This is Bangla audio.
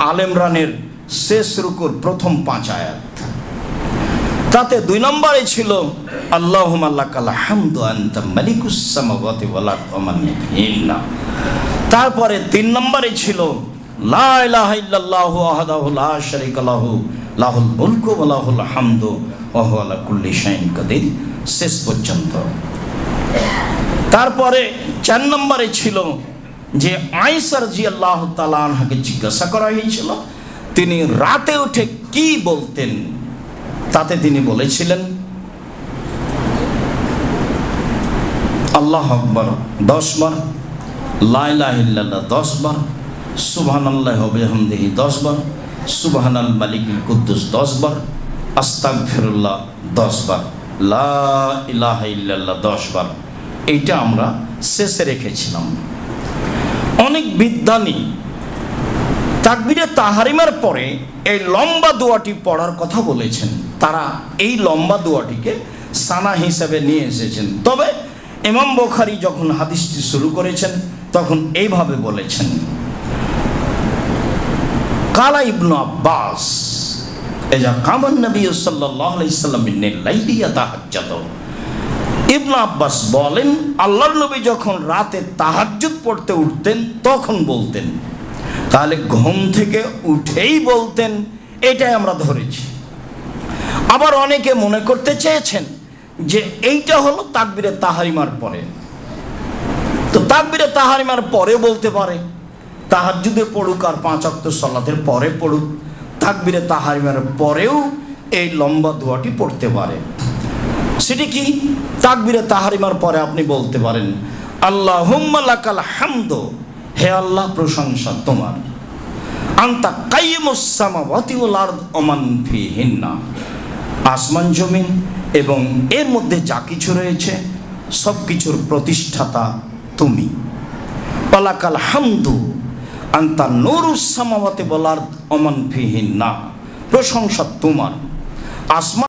আলেমরানের শেষ রুকুর প্রথম পাঁচ আয়াত। তাতে দুই নম্বরে ছিল আল্লাহ তারপরে তিন নম্বরে ছিল শেষ পর্যন্ত। তারপরে চার নম্বরে ছিল যে আইসার জি আল্লাহ তালাহাকে জিজ্ঞাসা করা হয়েছিল, তিনি রাতে উঠে কি বলতেন তাতে তিনি বলেছিলেন, আল্লাহ আকবর দশ বার লাইলাহিল্লাহ দশ বার সুবহান আল্লাহ হবিহামদিহি দশ বার সুবহান আল মালিকুল কুদ্দুস দশ বার আস্তাক ফিরুল্লাহ দশ বার, লা ইলাহা ইল্লাল্লাহ দশ বার। এইটা আমরা শেষে রেখেছিলাম। অনেক বিদ্যানী তাকবিরে তাহারিমার পরে এই লম্বা দোয়াটি পড়ার কথা বলেছেন। তারা এই লম্বা দোয়াটিকে সানা হিসেবে নিয়ে এসেছেন। তবে ইমাম বোখারি যখন হাদিসটি শুরু করেছেন, তখন এইভাবে বলেছেন, কালা ইবনু আব্বাস, এজা কামান নবী সাল্লাল্লাহু আলাইহি সাল্লাম লাইলিয়া তাহাজ্জাত ইবনু আব্বাস বলেন, আল্লাহর নবী যখন রাতে তাহাজ্জুদ পড়তে উঠতেন, তখন বলতেন, তাহলে ঘুম থেকে উঠেই বলতেন, এটাই আমরা ধরেছি। আবার অনেকে মনে করতে চেয়েছেন যে এইটা হলো তাকবিরে তাহারিমার পরে। তো তাকবিরে তাহারিমার পরে বলতে পারে, তাহাজ্জুদে পড়ুক আর পাঁচ অক্ত সলাতের পরে পড়ুক, তাকবিরে তাহারিমার পরেও এই লম্বা দোয়াটি পড়তে পারে। সেটি কি? তাকবিরে তাহারিমার পরে আপনি বলতে পারেন আল্লাহ হুম্মালাকাল হামদ। হে আল্লাহ, প্রশংসা তোমার। আন্তা ওমান ফিহিন্না। আসমান, জমিন এবং এর মধ্যে যা কিছু রয়েছে সব কিছুর প্রতিষ্ঠাতা তুমি। পালাকাল হামদু। আন্তা নুরুসামাওয়াতি আরদ ওমান ফিহিন্না। প্রশংসা তোমার। আসমান